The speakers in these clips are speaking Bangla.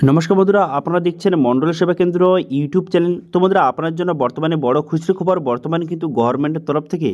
নমস্কার বন্ধুরা, আপনারা দেখছেন মন্ডল সেবা কেন্দ্র ইউটিউব চ্যানেল। তো বন্ধুরা আপনার জন্য বর্তমানে বড় খুশির খবর, বর্তমানে কিন্তু গভর্নমেন্টের তরফ থেকে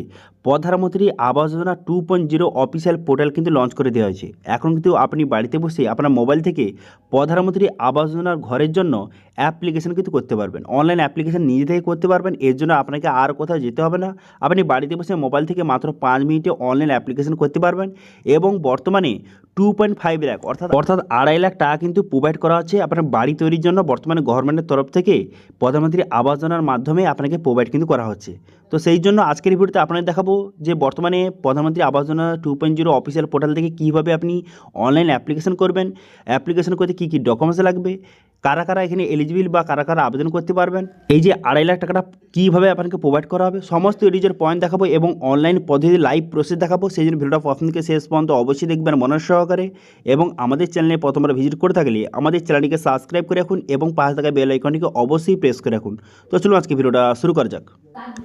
Pradhanmantri Awas Yojana two point zero official portal কিন্তু লঞ্চ করে দেওয়া হয়েছে। এখন কিন্তু আপনি বাড়িতে বসে আপনার মোবাইল থেকে প্রধানমন্ত্রী আবাস যোজনার ঘরের জন্য অ্যাপ্লিকেশন কিন্তু করতে পারবেন। অনলাইন অ্যাপ্লিকেশন নিজে থেকে করতে পারবেন, এর জন্য আপনাকে আর কোথাও যেতে হবে না। আপনি বাড়িতে বসে মোবাইল থেকে মাত্র পাঁচ মিনিটে অনলাইন অ্যাপ্লিকেশন করতে পারবেন এবং বর্তমানে টু পয়েন্ট ফাইভ লাখ অর্থাৎ অর্থাৎ আড়াই লাখ টাকা কিন্তু প্রোভাইড করা হচ্ছে। আপনার বাড়ি তৈরির জন্য বর্তমানে গভর্নমেন্টের তরফ থেকে প্রধানমন্ত্রী আবাস যোজনার মাধ্যমে আপনাকে প্রোভাইড কিন্তু করা হচ্ছে। তো সেই জন্য আজকের ভিডিওতে আপনাদের দেখাবো যে বর্তমানে Pradhanmantri Awas Yojana two point zero official portal থেকে কীভাবে আপনি অনলাইন অ্যাপ্লিকেশন করবেন। অ্যাপ্লিকেশন করতে কী কী ডকুমেন্টস লাগবে? কারা কারা এখানে এলিজিবল বা কারা কারা আবেদন করতে পারবেন? এই যে আড়াই লাখ টাকাটা কীভাবে আপনাকে প্রোভাইড করা হবে? সমস্ত এডিজের পয়েন্ট দেখাবো এবং অনলাইন পদ্ধতি লাইভ প্রসেস দেখাবো। সেই জন্য ভিডিওটা থেকে শেষ পর্যন্ত অবশ্যই দেখবেন মনের সহকারে এবং আমাদের চ্যানেলে প্রথমবার ভিজিট করে থাকলে আমাদের চ্যানেলটিকে সাবস্ক্রাইব করে রাখুন এবং পাশে থাকা বেল আইকনটিকে অবশ্যই প্রেস করে রাখুন। তো চলুন আজকে ভিডিওটা শুরু করা যাক।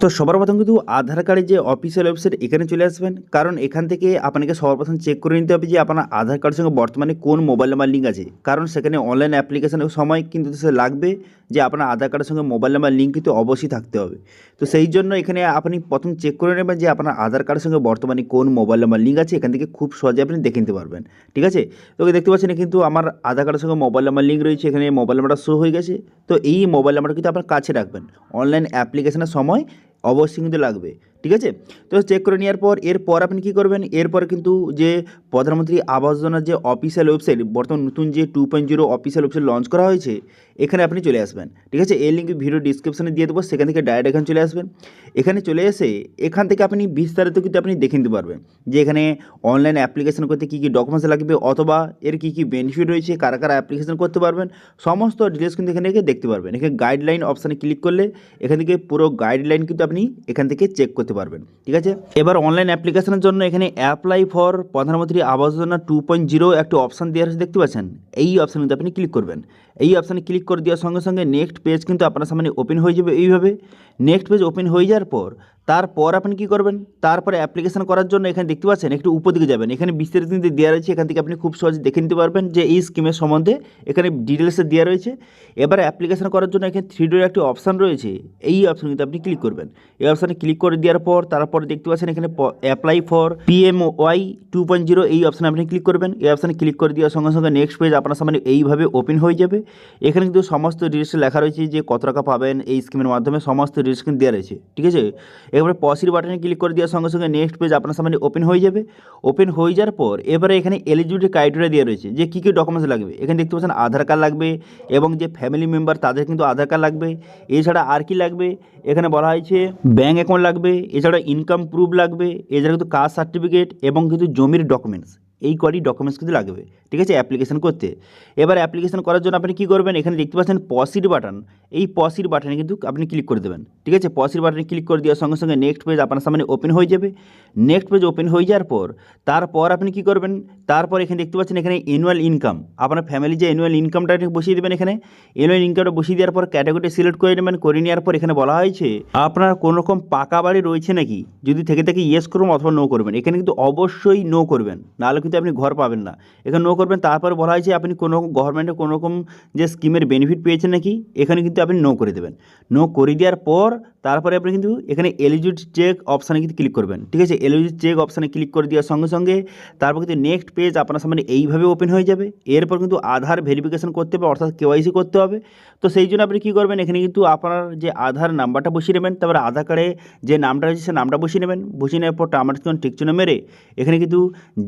তো সবার প্রথম কিন্তু আধার কার্ডের যে অফিসিয়াল ওয়েবসাইট এখানে চলে আসবেন। কারণ এখান থেকে আপনাকে সবার প্রথম চেক করে নিতে হবে যে আপনার আধার কার্ডের সঙ্গে বর্তমানে কোন মোবাইল নাম্বার লিঙ্ক আছে। কারণ সেখানে অনলাইন অ্যাপ্লিকেশনের সময় কিন্তু সে লাগবে যে আপনার আধার কার্ডের সঙ্গে মোবাইল নাম্বার লিঙ্ক কিন্তু অবশ্যই থাকতে হবে। তো সেই জন্য এখানে আপনি প্রথম চেক করে নেবেন যে আপনার আধার কার্ডের সঙ্গে বর্তমানে কোন মোবাইল নাম্বার লিঙ্ক আছে, এখান থেকে খুব সহজে আপনি দেখে নিতে পারবেন। ঠিক আছে? তো দেখতে পাচ্ছেন কিন্তু আমার আধার কার্ডের সঙ্গে মোবাইল নাম্বার লিঙ্ক রয়েছে, এখানে মোবাইল নাম্বারটা শো হয়ে গেছে। তো এই মোবাইল নাম্বারটা কিন্তু আপনার কাছে রাখবেন। অনলাইন অ্যাপ্লিকেশনের সময় অবশ্যই কিন্তু লাগবে। ঠিক আছে? তো চেক করে নেওয়ার পর, এরপর আপনি কী করবেন? এরপর কিন্তু যে প্রধানমন্ত্রী আবাস যোজনার যে অফিসিয়াল ওয়েবসাইট বর্তমান নতুন যে two point zero official website launch করা হয়েছে, এখানে আপনি চলে আসবেন। ঠিক আছে? এই লিঙ্ক ভিডিও ডিসক্রিপশনে দিয়ে দেবো, সেখান থেকে ডাইরেক্ট এখানে চলে আসবেন। এখানে চলে এসে, এখান থেকে আপনি বিস্তারিত কিন্তু আপনি দেখে নিতে পারবেন যে এখানে অনলাইন অ্যাপ্লিকেশন করতে কী কী ডকুমেন্টস লাগবে অথবা এর কী কী বেনিফিট রয়েছে, কারা কারা অ্যাপ্লিকেশন করতে পারবেন, সমস্ত ডিটেলস কিন্তু এখানে দেখতে পারবেন। এখানে গাইডলাইন অপশানে ক্লিক করলে, এখান থেকে পুরো গাইডলাইন কিন্তু আপনি এখান থেকে চেক করতে পারবেন, ঠিক আছে? এবার অনলাইন অ্যাপ্লিকেশনের জন্য এখানে apply for Pradhanmantri Awas Yojana two point zero একটি অপশান দেওয়া দেখতে পাচ্ছেন? এই অপশান কিন্তু আপনি ক্লিক করবেন। এই অপশানে ক্লিক করে দেওয়ার সঙ্গে সঙ্গে নেক্সট পেজ কিন্তু আপনার সামনে ওপেন হয়ে যাবে এইভাবে। নেক্সট পেজ ওপেন হয়ে যাওয়ার পর, তারপর আপনি কী করবেন? তারপরে অ্যাপ্লিকেশন করার জন্য এখানে দেখতে পাচ্ছেন একটু উপর দিকে যাবেন। এখানে বিস্তারিত কিন্তু দেওয়া রয়েছে, এখান থেকে আপনি খুব সহজে দেখে নিতে পারবেন যে এই স্কিমের সম্বন্ধে এখানে ডিটেলসে দেওয়া রয়েছে। এবার অ্যাপ্লিকেশন করার জন্য এখানে থ্রি ডোর একটি অপশান রয়েছে। এই অপশান কিন্তু আপনি ক্লিক করবেন। এই অপশানে ক্লিক করে দেওয়ার পর, তারপর দেখতে পাচ্ছেন এখানে apply for PM Y two point zero এই অপশানে আপনি ক্লিক করবেন। এই অপশানে ক্লিক করে দেওয়ার সঙ্গে সঙ্গে নেক্সট পেজ আপনার সামনে এইভাবে ওপেন হয়ে যাবে। এখানে কিন্তু সমস্ত ডিটেলস লেখা রয়েছে যে কত টাকা পাবেন এই স্কিমের মাধ্যমে সমস্ত ডিটেলস কিন্তু দেওয়া রয়েছে, ঠিক আছে? এবারে পসির বাটনে ক্লিক করে দেওয়ার সঙ্গে সঙ্গে নেক্সট পেজ আপনার সামনে ওপেন হয়ে যাবে। ওপেন হয়ে যাওয়ার পর এবারে এখানে এলিজিবিলিটি ক্রাইটেরিয়া দেওয়া রয়েছে যে কী কী ডকুমেন্টস লাগবে। এখানে দেখতে পাচ্ছেন আধার কার্ড লাগবে এবং যে ফ্যামিলি মেম্বার তাদের কিন্তু আধার কার্ড লাগবে। এছাড়া আর কি লাগবে? এখানে বলা হয়েছে ব্যাঙ্ক অ্যাকাউন্ট লাগবে, এছাড়া ইনকাম প্রুফ লাগবে, এছাড়া কিন্তু কাস্ট সার্টিফিকেট এবং কিন্তু জমির ডকুমেন্টস এই কটি ডকুমেন্টস কিন্তু লাগবে। ঠিক আছে অ্যাপ্লিকেশন করতে। এবার অ্যাপ্লিকেশন করার জন্য আপনি কী করবেন? এখানে দেখতে পাচ্ছেন পসির বাটন এই পসির বাটনে কিন্তু আপনি ক্লিক করে দেবেন। ঠিক আছে পসির বাটনে ক্লিক করে দেওয়ার সঙ্গে সঙ্গে নেক্সট পেজ আপনার সামনে ওপেন হয়ে যাবে। নেক্সট পেজ ওপেন হয়ে যাওয়ার পর, তারপর আপনি কী করবেন? তারপর এখানে দেখতে পাচ্ছেন এখানে অ্যানুয়াল ইনকাম আপনার ফ্যামিলি যে অ্যানুয়াল ইনকামটা বসিয়ে দেবেন এখানে। অ্যানুয়াল ইনকামটা বসিয়ে দেওয়ার পর ক্যাটাগরি সিলেক্ট করে নেবেন, করে নেওয়ার পর এখানে বলা হয়েছে, আপনার কোনো রকম পাকা বাড়ি রয়েছে নাকি? যদি থেকে থেকে ইয়েস করুন অথবা নো করবেন। এখানে কিন্তু অবশ্যই নো করবেন। নাহলে কিন্তু আপনি ঘর পাবেন না। এখানে নো করবেন, তারপর বলা হয়েছে আপনি কোনো গভর্নমেন্টের কোনো রকম যে স্কিমের বেনিফিট পেয়েছেন নাকি, এখানে কিন্তু আপনি নো করে দেবেন। নো করে দেওয়ার পর, তারপরে আপনি কিন্তু এখানে এলিজিট চেক অপশানে কিন্তু ক্লিক করবেন। ঠিক আছে? এলিজিট চেক অপশানে ক্লিক করে দেওয়ার সঙ্গে সঙ্গে, তারপর কিন্তু নেক্সট পেজ আপনার সামনে এইভাবে ওপেন হয়ে যাবে। এরপর কিন্তু আধার ভেরিফিকেশন করতে হবে, অর্থাৎ কেওয়াইসি করতে হবে। তো সেই জন্য আপনি কী করবেন, এখানে কিন্তু আপনার যে আধার নাম্বারটা বসিয়ে নেবেন, তারপরে আধার কার্ডে যে নামটা রয়েছে সেই নামটা বসিয়ে নেবেন। বসিয়ে নেওয়ার পর আমার কিন্তু টিকচিহ্ন মেরে, এখানে কিন্তু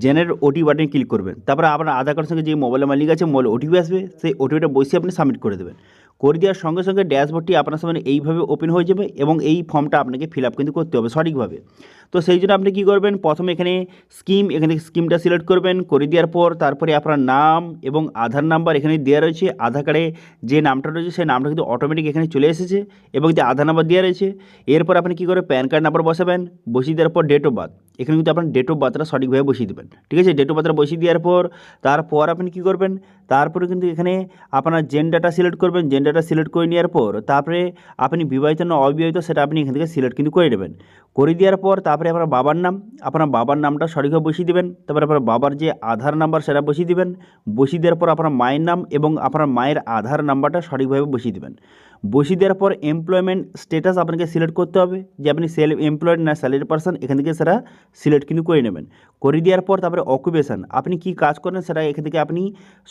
জেনারেল ওটি বাটনে ক্লিক করবেন। তারপরে আপনার আধার কার্ডের সঙ্গে যে মোবাইলের মালিক আছে মোবাইল ওটিপি আসবে, সেই ওটিপিটা বসে আপনি সাবমিট করে দেবেন। করে দেওয়ার সঙ্গে সঙ্গে ড্যাশবোর্ডটি আপনার সামনে এইভাবে ওপেন হয়ে যাবে এবং এই ফর্মটা আপনাকে ফিল আপ কিন্তু করতে হবে সঠিকভাবে। তো সেই জন্য আপনি কী করবেন? প্রথমে এখানে স্কিম এখানে স্কিমটা সিলেক্ট করবেন। করে দেওয়ার পর তারপরে আপনার নাম এবং আধার নাম্বার এখানে দেওয়া রয়েছে। আধার কার্ডে যে নামটা রয়েছে সেই নামটা কিন্তু অটোমেটিক এখানে চলে এসেছে এবং যে আধার নাম্বার দেওয়া রয়েছে, এরপর আপনি কী করে প্যান কার্ড নাম্বার বসাবেন? বসিয়ে দেওয়ার পর ডেট অফ বার্থ এখানে কিন্তু আপনার ডেট অফ বার্থটা সঠিকভাবে বসিয়ে দেবেন। ঠিক আছে? ডেট অফ বার্থটা বসিয়ে দেওয়ার পর তারপর আপনি কী করবেন? তারপরে কিন্তু এখানে আপনার জেন্ডারটা সিলেক্ট করবেন। জেন্ডার জেন্ডারটা সিলেক্ট করে নেওয়ার পর, তারপরে আপনি বিবাহিত না অবিবাহিত সেটা আপনি এখান থেকে সিলেক্ট কিন্তু করে নেবেন। করে দেওয়ার পর তারপরে আপনার বাবার নাম, আপনার বাবার নামটা সঠিকভাবে বসিয়ে দেবেন, তারপরে আপনার বাবার যে আধার নাম্বার সেটা বসিয়ে দেবেন, বসিয়ে দেওয়ার পর আপনার মায়ের নাম এবং আপনার মায়ের আধার নাম্বারটা সঠিকভাবে বসিয়ে দেবেন। বসিয়ে দেওয়ার পর এমপ্লয়মেন্ট স্ট্যাটাস আপনাকে সিলেক্ট করতে হবে। যে আপনি সেলফ এমপ্লয়েড না স্যালারি পারসন এখান থেকে সেটা সিলেক্ট কিন্তু করে নেবেন। করে দেওয়ার পর তারপরে অকুপেশন আপনি কি কাজ করেন সেটা এখান থেকে আপনি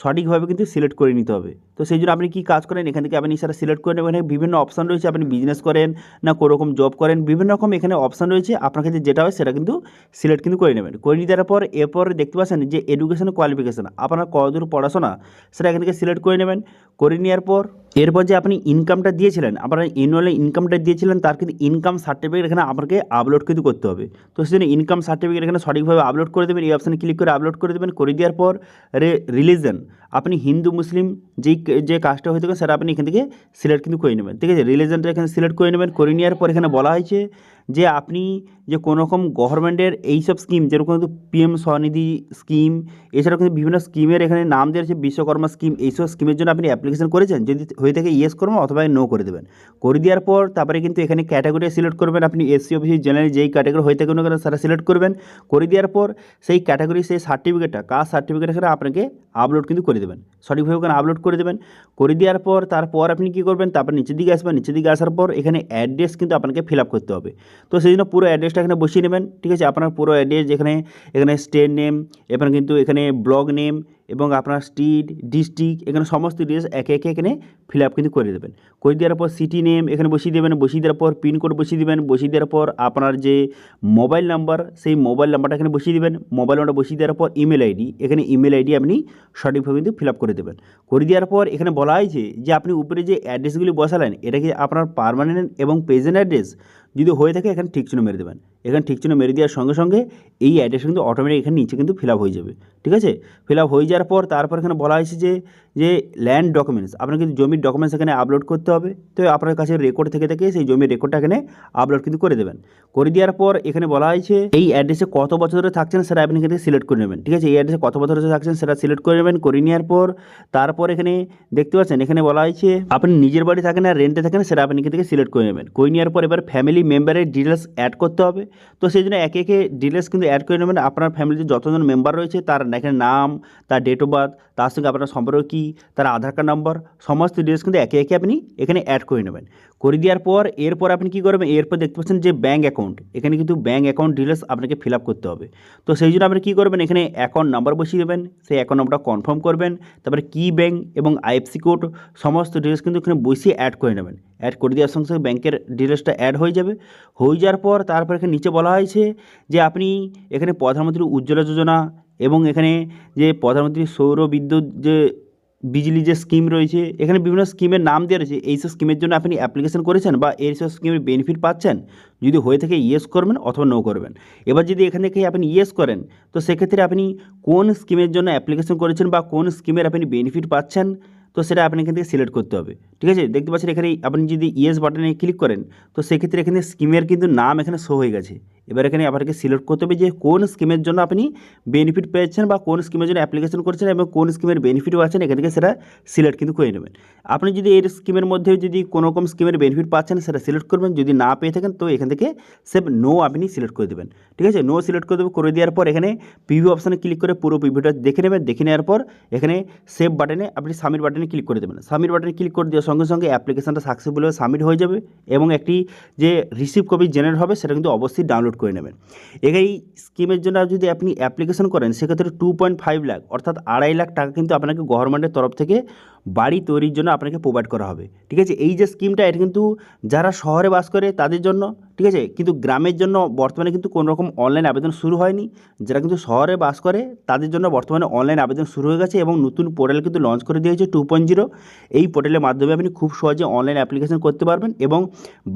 সঠিকভাবে কিন্তু সিলেক্ট করে নিতে হবে। তো সেই জন্য আপনি কি কাজ করেন, এখান থেকে আপনি সেটা সিলেক্ট করে নেবেন। বিভিন্ন অপশান রয়েছে, আপনি বিজনেস করেন না কোনো রকম জব করেন, বিভিন্ন রকম এখানে অপশান রয়েছে। আপনার কাছে যেটা হয় সেটা কিন্তু সিলেক্ট কিন্তু করে নেবেন। করে নিয়ে দেওয়ার পর এরপর দেখতে পাচ্ছেন যে এডুকেশন কোয়ালিফিকেশান আপনার কতদূর পড়াশোনা, সেটা এখান থেকে সিলেক্ট করে নেবেন। করে নেওয়ার পর এরপর যে আপনি ইনকামটা দিয়েছিলেন, আপনার অ্যানুয়ালি ইনকামটা দিয়েছিলেন, তার কিন্তু ইনকাম সার্টিফিকেট এখানে আপনাকে আপলোড কিন্তু করতে হবে। তো সেই জন্য ইনকাম সার্টিফিকেট এখানে সঠিকভাবে আপলোড করে দেবেন, এই অপশানে ক্লিক করে আপলোড করে দেবেন, করে দেওয়ার পর রে রিলিজন আপনি হিন্দু, মুসলিম যেই যে কাজটা হয়ে থাকে সেটা আপনি এখান থেকে সিলেক্ট কিন্তু করে নেবেন। ঠিক আছে? রিলিজনটা এখানে সিলেক্ট করে নেবেন। করে নেওয়ার পর এখানে বলা হয়েছে যে আপনি যে কোনো রকম গভর্নমেন্টের এইসব স্কিম যেরকম কিন্তু পিএম স্বনিধি স্কিম এছাড়াও কিন্তু বিভিন্ন স্কিমের এখানে নাম দেওয়া আছে বিশ্বকর্মা স্কিম এইসব স্কিমের জন্য আপনি অ্যাপ্লিকেশন করেছেন। যদি হয়ে থাকে ইয়েস করবেন অথবা নো করে দেবেন। করে দেওয়ার পর তারপরে কিন্তু এখানে ক্যাটাগরি সিলেক্ট করবেন। আপনি এসসি ওবিসি জেনারেল যেই ক্যাটাগরি হয়ে থাকে না সেটা সিলেক্ট করবেন। করে দেওয়ার পর সেই ক্যাটাগরি সেই সার্টিফিকেটটা কাস্ট সার্টিফিকেট এখানে আপনাকে আপলোড কিন্তু করে দেবেন। সঠিকভাবে ওখানে আপলোড করে দেবেন। করে দেওয়ার পর, তারপর আপনি কী করবেন? তারপর নিচের দিকে আসবেন। নিচের দিকে আসার পর এখানে অ্যাড্রেস কিন্তু আপনাকে ফিল আপ করতে হবে। তো সেই জন্য পুরো অ্যাড্রেসটা এখানে বসিয়ে নেবেন, ঠিক আছে? আপনার পুরো অ্যাড্রেস যেখানে, এখানে স্টেট নেম এবার কিন্তু এখানে ব্লগ নেম এবং আপনার স্ট্রিট, ডিস্ট্রিক্ট, এখানে সমস্ত ডিটেলস একে একে এখানে ফিল আপ কিন্তু করে দেবেন। করে দেওয়ার পর সিটি নেম এখানে বসিয়ে দেবেন, বসিয়ে দেওয়ার পর পিনকোড বসিয়ে দেবেন, বসিয়ে দেওয়ার পর আপনার যে মোবাইল নাম্বার সেই মোবাইল নাম্বারটা এখানে বসিয়ে দেবেন মোবাইল নাম্বারটা বসিয়ে দেওয়ার পর ইমেল আইডি এখানে ইমেল আইডি আপনি সঠিকভাবে কিন্তু ফিল আপ করে দেবেন। করে দেওয়ার পর এখানে বলা হয়েছে যে আপনি উপরে যে অ্যাড্রেসগুলি বসালেন এটা কি আপনার পারমানেন্ট এবং প্রেজেন্ট অ্যাড্রেস যদি হয়ে থাকে এখানে ঠিক চিহ্ন মেরে দেবেন। এখানে ঠিক চিহ্ন মেরে দেওয়ার সঙ্গে সঙ্গে এই অ্যাড্রেসটা কিন্তু অটোমেটিক এখানে নিচে কিন্তু ফিল হয়ে যাবে। ঠিক আছে? ফিল হয়ে যাওয়ার পর তারপর এখানে বলা হয়েছে যে যে ল্যান্ড ডকুমেন্টস আপনার কিন্তু জমির ডকুমেন্টস এখানে আপলোড করতে হবে, তো আপনার কাছে রেকর্ড থেকে থেকে সেই জমির রেকর্ডটা এখানে আপলোড কিন্তু করে দেবেন। করে দেওয়ার পর এখানে বলা হয়েছে, এই অ্যাড্রেসে কত বছর ধরে থাকছেন সেটা আপনি এখানে সিলেক্ট করে নেবেন। ঠিক আছে, এই অ্যাড্রেসে কত বছর ধরে থাকছেন সেটা সিলেক্ট করে নেবেন, করে নেওয়ার পর তারপর এখানে দেখতে পাচ্ছেন, এখানে বলা হয়েছে, আপনি নিজের বাড়ি থাকেন আর রেন্টে থাকেন সেটা আপনি এখান থেকে সিলেক্ট করে নেবেন। করে নেওয়ার পর এবার ফ্যামিলি মেম্বারের ডিটেলস অ্যাড করতে হবে। তো সেই জন্য একে একে ডিটেলস কিন্তু অ্যাড করে নেবেন। আপনার ফ্যামিলিতে যতজন মেম্বার রয়েছে, তার এখানে নাম, তার ডেট অফ বার্থ তার সঙ্গে আপনার সম্পর্ক কী তার আধার কার্ড নম্বর, সমস্ত ডিটেলস কিন্তু একে একে আপনি এখানে অ্যাড করে নেবেন। করে দেওয়ার পর, এরপর আপনি কী করবেন? এরপর দেখতে পাচ্ছেন যে ব্যাঙ্ক অ্যাকাউন্ট এখানে কিন্তু ব্যাঙ্ক অ্যাকাউন্ট ডিটেলস আপনাকে ফিল আপ করতে হবে। তো সেই জন্য আপনি কী করবেন? এখানে অ্যাকাউন্ট নাম্বার বসিয়ে দেবেন, সেই অ্যাকাউন্ট নাম্বারটা কনফার্ম করবেন, তারপরে কি ব্যাঙ্ক এবং আইএফসি কোড সমস্ত ডিটেলস কিন্তু এখানে বসিয়ে অ্যাড করে নেবেন। অ্যাড করে দেওয়ার সঙ্গে সঙ্গে ব্যাংকের ডিটেলসটা অ্যাড হয়ে যাবে। হয়ে যাওয়ার পর তারপর এখানে নিচে বলা হয়েছে যে আপনি এখানে প্রধানমন্ত্রী উজ্জ্বলা যোজনা এবং এখানে যে প্রধানমন্ত্রী সৌর বিদ্যুৎ যে বিজলি যে স্কিম রয়েছে। এখানে বিভিন্ন স্কিমের নাম দেওয়া রয়েছে। এইসব স্কিমের জন্য আপনি অ্যাপ্লিকেশন করেছেন বা এইসব স্কিমের বেনিফিট পাচ্ছেন, যদি হয়ে থাকে ইয়েস করবেন অথবা নো করবেন। এবার যদি এখান থেকে আপনি ইয়েস করেন, তো সেক্ষেত্রে আপনি কোন স্কিমের জন্য অ্যাপ্লিকেশন করেছেন বা কোন স্কিমের আপনি বেনিফিট পাচ্ছেন, তো সেটা আপনি এখান থেকে সিলেক্ট করতে হবে। ঠিক আছে? দেখতে পাচ্ছেন এখানে আপনি যদি ইয়েস বাটনে ক্লিক করেন, তো সেক্ষেত্রে এখানে স্কিমের কিন্তু নাম এখানে শো হয়ে গেছে। এবার এখানে আপনাকে সিলেক্ট করতে হবে যে কোন স্কিমের জন্য আপনি বেনিফিট পেয়েছেন বা কোন স্কিমের জন্য অ্যাপ্লিকেশন করেছেন এবং কোন স্কিমের বেনিফিটও আছেন এখান থেকে সেটা সিলেক্ট কিন্তু করে নেবেন। আপনি যদি এই স্কিমের মধ্যে যদি কোনো রকম স্কিমের বেনিফিট পাচ্ছেন, সেটা সিলেক্ট করবেন। যদি না পেয়ে থাকেন, তো এখান থেকে সেভ নো আপনি সিলেক্ট করে দেবেন। ঠিক আছে? নো সিলেক্ট করে দেবেন করে দেওয়ার পর এখানে পিভিউ অপশানে ক্লিক করে পুরো পিভিটা দেখে নেবেন। দেখে নেওয়ার পর এখানে সেভ বাটনে আপনি সাবমিট বাটনে ক্লিক করে দেবেন। সাবমিট বাটনে ক্লিক করে দেওয়ার সঙ্গে সঙ্গে অ্যাপ্লিকেশনটা সাকসেসফুল হয়ে সাবমিট হয়ে যাবে এবং একটি যে রিসিভ কপি জেনারেট হবে, সেটা কিন্তু অবশ্যই ডাউনলোড করে নেবেন। এই স্কিমের জন্য যদি আপনি অ্যাপ্লিকেশন করেন, সেক্ষেত্রে টু পয়েন্ট ফাইভ লাখ অর্থাৎ আড়াই লাখ টাকা কিন্তু আপনাকে গভর্নমেন্টের তরফ থেকে বাড়ি তৈরির জন্য আপনাকে প্রোভাইড করা হবে। ঠিক আছে? এই যে স্কিমটা এটা কিন্তু যারা শহরে বাস করে, তাদের জন্য, ঠিক আছে? কিন্তু গ্রামের জন্য বর্তমানে কিন্তু কোনো রকম অনলাইন আবেদন শুরু হয়নি। যারা কিন্তু শহরে বাস করে, তাদের জন্য বর্তমানে অনলাইন আবেদন শুরু হয়ে গেছে এবং নতুন পোর্টাল কিন্তু লঞ্চ করে দিয়েছে টু পয়েন্ট জিরো এই পোর্টালের মাধ্যমে আপনি খুব সহজে অনলাইন অ্যাপ্লিকেশন করতে পারবেন এবং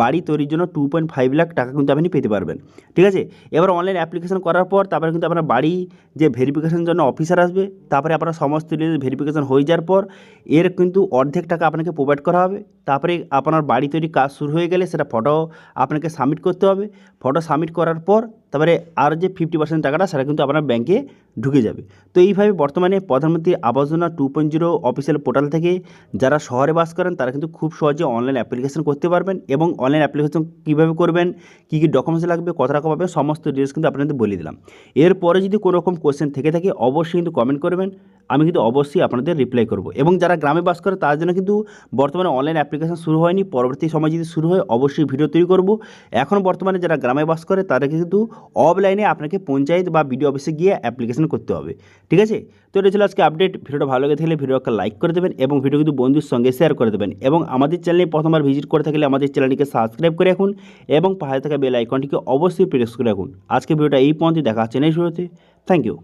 বাড়ি তৈরির জন্য টু পয়েন্ট ফাইভ লাখ টাকা কিন্তু আপনি পেতে পারবেন। ঠিক আছে? এবার অনলাইন অ্যাপ্লিকেশন করার পর, তারপরে কিন্তু আপনার বাড়ি যে ভেরিফিকেশনের জন্য অফিসার আসবে, তারপরে আপনার সমস্ত ভেরিফিকেশন হয়ে যাওয়ার পর এর কিন্তু অর্ধেক টাকা আপনাকে প্রোভাইড করা হবে। তারপরে আপনার বাড়ি তৈরি কাজ শুরু হয়ে গেলে সেটা ফটো আপনাকে সাবমিট করতে হবে। ফটো সাবমিট করার পর তারপরে আর যে ফিফটি পার্সেন্ট টাকাটা, সেটা কিন্তু আপনার ব্যাংকে ঢুকে যাবে। তো এইভাবে বর্তমানে Pradhanmantri Awas Yojana two point zero official portal থেকে যারা শহরে বাস করেন, তারা কিন্তু খুব সহজে অনলাইন অ্যাপ্লিকেশন করতে পারবেন এবং অনলাইন অ্যাপ্লিকেশন কীভাবে করবেন, কী কী ডকুমেন্টস লাগবে, কত টাকা পাবেন, সমস্ত ডিটেলস কিন্তু আপনাদের বলে দিলাম। এরপরে যদি কোনো রকম কোশ্চেন থেকে থাকে, অবশ্যই কিন্তু কমেন্ট করবেন, আমি কিন্তু অবশ্যই আপনাদের রিপ্লাই করব। এবং যারা গ্রামে বাস করে তার জন্য কিন্তু বর্তমানে অনলাইন অ্যাপ্লিকেশন শুরু হয়নি, পরবর্তী সময় যদি শুরু হয়, অবশ্যই ভিডিও তৈরি করব। এখন বর্তমানে যারা গ্রামে বাস করে, তারা কিন্তু অফলাইনে আপনাকে পঞ্চায়েত বা বিডিও অফিসে গিয়ে অ্যাপ্লিকেশন করতে হবে। ঠিক আছে? তো এটা ছিল আজকে আপডেট ভিডিওটা ভালো লেগে থাকলে ভিডিও একটা লাইক করে দেবেন এবং ভিডিও কিন্তু বন্ধুর সঙ্গে শেয়ার করে দেবেন এবং আমাদের চ্যানেলে প্রথমবার ভিজিট করে থাকলে আমাদের চ্যানেলটিকে সাবস্ক্রাইব করে রাখুন এবং পাহাড়ে থাকা বেল আইকনটিকে অবশ্যই প্রেস করে রাখুন। আজকে ভিডিওটা এই পর্যন্ত দেখা হচ্ছে নেই শুরুতে থ্যাংক ইউ